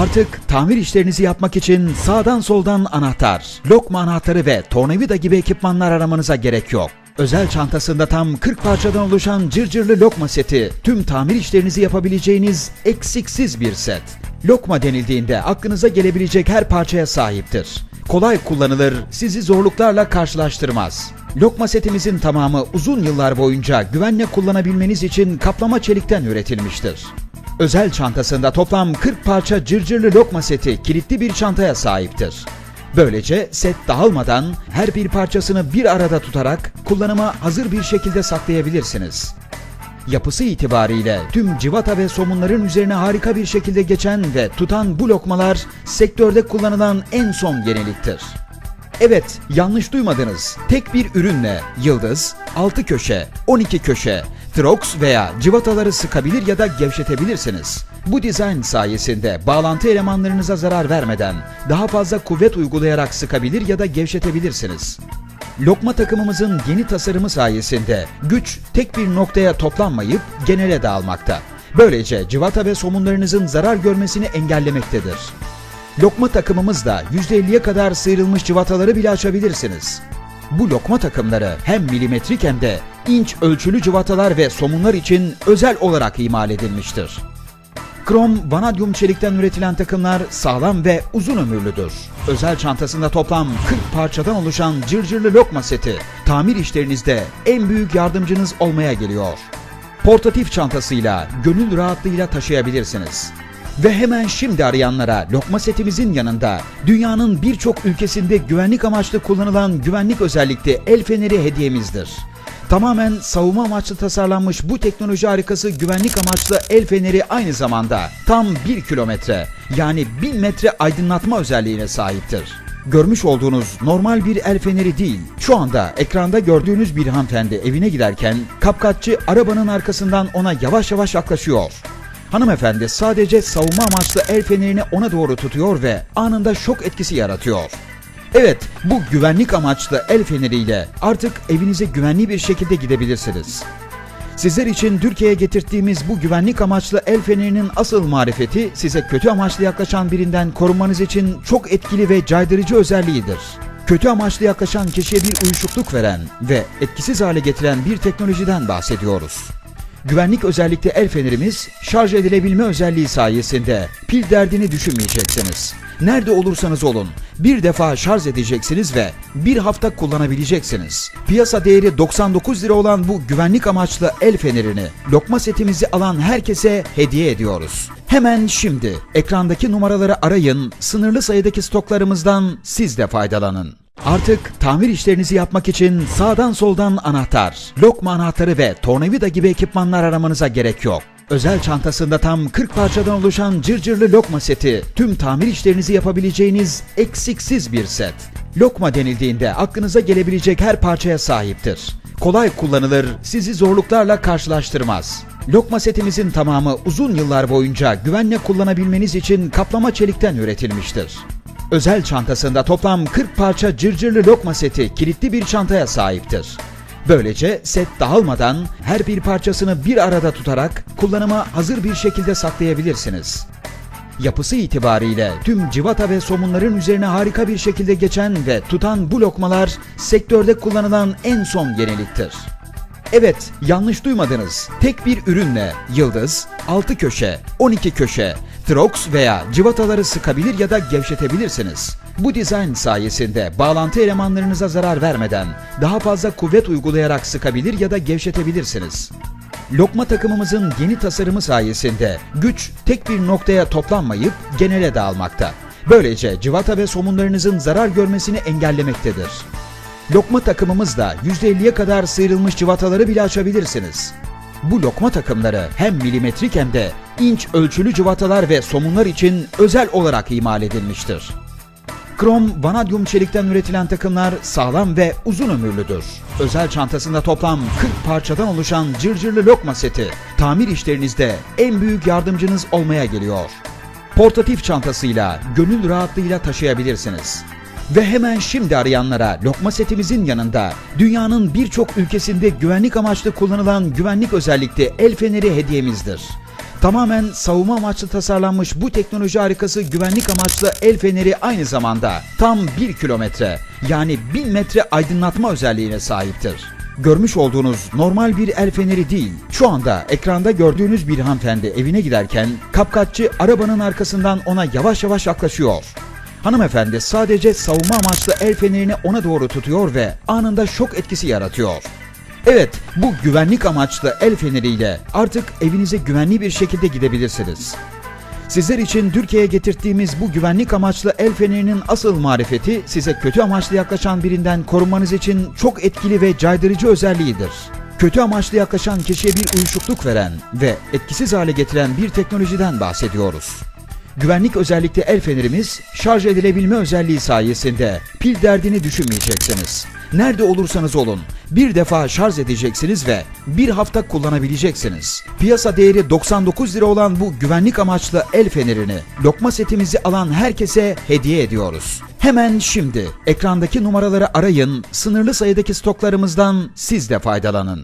Artık tamir işlerinizi yapmak için sağdan soldan anahtar, lokma anahtarı ve tornavida gibi ekipmanlar aramanıza gerek yok. Özel çantasında tam 40 parçadan oluşan cırcırlı lokma seti, tüm tamir işlerinizi yapabileceğiniz eksiksiz bir set. Lokma denildiğinde aklınıza gelebilecek her parçaya sahiptir. Kolay kullanılır, sizi zorluklarla karşılaştırmaz. Lokma setimizin tamamı uzun yıllar boyunca güvenle kullanabilmeniz için kaplama çelikten üretilmiştir. Özel çantasında toplam 40 parça cırcırlı lokma seti kilitli bir çantaya sahiptir. Böylece set dağılmadan her bir parçasını bir arada tutarak kullanıma hazır bir şekilde saklayabilirsiniz. Yapısı itibariyle tüm civata ve somunların üzerine harika bir şekilde geçen ve tutan bu lokmalar sektörde kullanılan en son yeniliktir. Evet, yanlış duymadınız. Tek bir ürünle yıldız, 6 köşe, 12 köşe, trox veya civataları sıkabilir ya da gevşetebilirsiniz. Bu dizayn sayesinde bağlantı elemanlarınıza zarar vermeden daha fazla kuvvet uygulayarak sıkabilir ya da gevşetebilirsiniz. Lokma takımımızın yeni tasarımı sayesinde güç tek bir noktaya toplanmayıp genele dağılmakta. Böylece civata ve somunlarınızın zarar görmesini engellemektedir. Lokma takımımızda %50'ye kadar sıyrılmış civataları bile açabilirsiniz. Bu lokma takımları hem milimetrik hem de inç ölçülü civatalar ve somunlar için özel olarak imal edilmiştir. Krom, vanadyum çelikten üretilen takımlar sağlam ve uzun ömürlüdür. Özel çantasında toplam 40 parçadan oluşan cırcırlı lokma seti, tamir işlerinizde en büyük yardımcınız olmaya geliyor. Portatif çantasıyla, gönül rahatlığıyla taşıyabilirsiniz. Ve hemen şimdi arayanlara lokma setimizin yanında dünyanın birçok ülkesinde güvenlik amaçlı kullanılan güvenlik özellikli el feneri hediyemizdir. Tamamen savunma amaçlı tasarlanmış bu teknoloji harikası güvenlik amaçlı el feneri aynı zamanda tam 1 kilometre yani 1000 metre aydınlatma özelliğine sahiptir. Görmüş olduğunuz normal bir el feneri değil. Şu anda ekranda gördüğünüz bir hanımefendi evine giderken kapkaççı arabanın arkasından ona yavaş yavaş yaklaşıyor. Hanımefendi sadece savunma amaçlı el fenerini ona doğru tutuyor ve anında şok etkisi yaratıyor. Evet, bu güvenlik amaçlı el feneriyle artık evinize güvenli bir şekilde gidebilirsiniz. Sizler için Türkiye'ye getirdiğimiz bu güvenlik amaçlı el fenerinin asıl marifeti size kötü amaçlı yaklaşan birinden korunmanız için çok etkili ve caydırıcı özelliğidir. Kötü amaçlı yaklaşan kişiye bir uyuşukluk veren ve etkisiz hale getiren bir teknolojiden bahsediyoruz. Güvenlik özellikli el fenerimiz şarj edilebilme özelliği sayesinde pil derdini düşünmeyeceksiniz. Nerede olursanız olun bir defa şarj edeceksiniz ve bir hafta kullanabileceksiniz. Piyasa değeri 99 lira olan bu güvenlik amaçlı el fenerini lokma setimizi alan herkese hediye ediyoruz. Hemen şimdi ekrandaki numaraları arayın, sınırlı sayıdaki stoklarımızdan siz de faydalanın. Artık tamir işlerinizi yapmak için sağdan soldan anahtar, lokma anahtarı ve tornavida gibi ekipmanlar aramanıza gerek yok. Özel çantasında tam 40 parçadan oluşan cırcırlı lokma seti, tüm tamir işlerinizi yapabileceğiniz eksiksiz bir set. Lokma denildiğinde aklınıza gelebilecek her parçaya sahiptir. Kolay kullanılır, sizi zorluklarla karşılaştırmaz. Lokma setimizin tamamı uzun yıllar boyunca güvenle kullanabilmeniz için kaplama çelikten üretilmiştir. Özel çantasında toplam 40 parça cırcırlı lokma seti kilitli bir çantaya sahiptir. Böylece set dağılmadan her bir parçasını bir arada tutarak kullanıma hazır bir şekilde saklayabilirsiniz. Yapısı itibariyle tüm civata ve somunların üzerine harika bir şekilde geçen ve tutan bu lokmalar sektörde kullanılan en son yeniliktir. Evet, yanlış duymadınız. Tek bir ürünle yıldız, 6 köşe, 12 köşe, trox veya civataları sıkabilir ya da gevşetebilirsiniz. Bu dizayn sayesinde bağlantı elemanlarınıza zarar vermeden daha fazla kuvvet uygulayarak sıkabilir ya da gevşetebilirsiniz. Lokma takımımızın yeni tasarımı sayesinde güç tek bir noktaya toplanmayıp genele dağılmakta. Böylece civata ve somunlarınızın zarar görmesini engellemektedir. Lokma takımımızda %50'ye kadar sıyrılmış civataları bile açabilirsiniz. Bu lokma takımları hem milimetrik hem de inç ölçülü civatalar ve somunlar için özel olarak imal edilmiştir. Krom, vanadyum çelikten üretilen takımlar sağlam ve uzun ömürlüdür. Özel çantasında toplam 40 parçadan oluşan cırcırlı lokma seti, tamir işlerinizde en büyük yardımcınız olmaya geliyor. Portatif çantasıyla, gönül rahatlığıyla taşıyabilirsiniz. Ve hemen şimdi arayanlara lokma setimizin yanında dünyanın birçok ülkesinde güvenlik amaçlı kullanılan güvenlik özellikli el feneri hediyemizdir. Tamamen savunma amaçlı tasarlanmış bu teknoloji harikası güvenlik amaçlı el feneri aynı zamanda tam 1 kilometre yani 1000 metre aydınlatma özelliğine sahiptir. Görmüş olduğunuz normal bir el feneri değil. Şu anda ekranda gördüğünüz bir hanımefendi evine giderken kapkaççı arabanın arkasından ona yavaş yavaş yaklaşıyor. Hanımefendi sadece savunma amaçlı el fenerini ona doğru tutuyor ve anında şok etkisi yaratıyor. Evet, bu güvenlik amaçlı el feneriyle artık evinize güvenli bir şekilde gidebilirsiniz. Sizler için Türkiye'ye getirdiğimiz bu güvenlik amaçlı el fenerinin asıl marifeti size kötü amaçlı yaklaşan birinden korunmanız için çok etkili ve caydırıcı özelliğidir. Kötü amaçlı yaklaşan kişiye bir uyuşukluk veren ve etkisiz hale getiren bir teknolojiden bahsediyoruz. Güvenlik özellikle el fenerimiz şarj edilebilme özelliği sayesinde pil derdini düşünmeyeceksiniz. Nerede olursanız olun bir defa şarj edeceksiniz ve bir hafta kullanabileceksiniz. Piyasa değeri 99 lira olan bu güvenlik amaçlı el fenerini lokma setimizi alan herkese hediye ediyoruz. Hemen şimdi ekrandaki numaraları arayın, sınırlı sayıdaki stoklarımızdan siz de faydalanın.